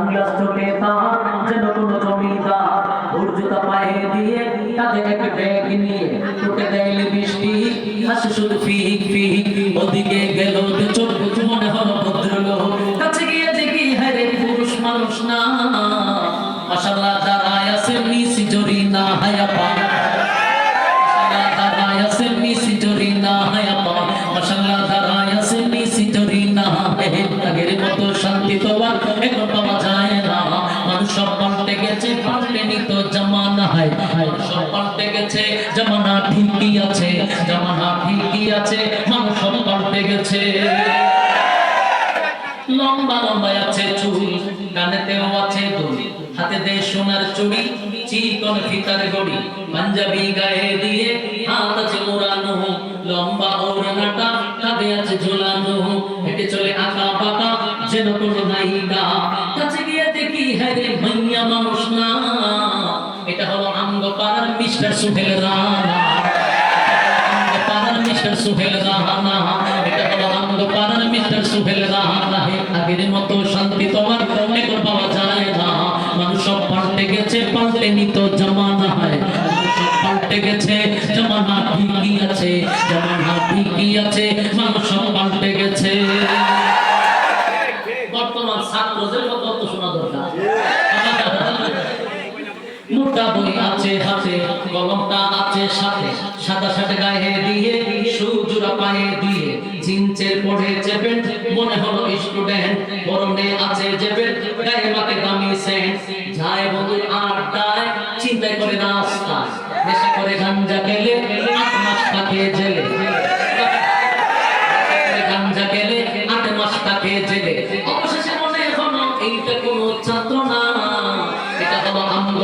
Sunglass চোখে তার যেন কোনো জমিদার ওর জুতা পায়ে দিয়ে কাঁধে এক ব্যাগ নিয়ে টোকে দেয় বৃষ্টি হাসি শুধু ফিক ফিক, ওদিকে গেল চোখ, মনে হলো ভদ্রলোক আগের মতো শান্তি তো আর এখন যায় না। হাতে দে সোনার চুড়ি, চিকন ফিতার গড়ি। পাঞ্জাবি গায়ে দিয়ে হাত আছে মোড়ানো। লম্বা ওড়নাটা কাঁধে আছে ঝোলানো। যেন কোনো নায়িকা কাছে গিয়ে দেখি হ্যাঁ রে মাইয়া মানুষ না। এটা হলো আঙ্গ পাড়ার মিস্টার সুহেল রানা। পাড়ার মিস্টার সুহেল রাহানা এটা হলো আনন্দ পাড়ার মিস্টার সুহেল রাহানা হে আগের মতো শান্তি তোমার পাওয়া যায় না। মানুষ সব পাল্টে গেছে, পাল্টে নিত জামানা। হয় পাল্টে গেছে, জামানা ঠিকই আছে, জামানা ঠিকই আছে। মানুষ সব পাল্টে গেছে। মোটা বই আছে হাতে, কলমটা আছে সাথে। সাদা সাথে গায়ে দিয়ে, সুজুরা পায়ে দিয়ে। জিন্সের পড়েছে প্যান্ট মনে হলো স্টুডেন্ট। পরনে আছে প্যান্ট গায়ে মাকে দামি সেন্ট যায় বন্ধুর আড্ডায় চিন্তায় করে রাস্তায় নেশা করে গাঞ্জা খেলে, আট মাস থাকে জেলে। গাঞ্জা গেলে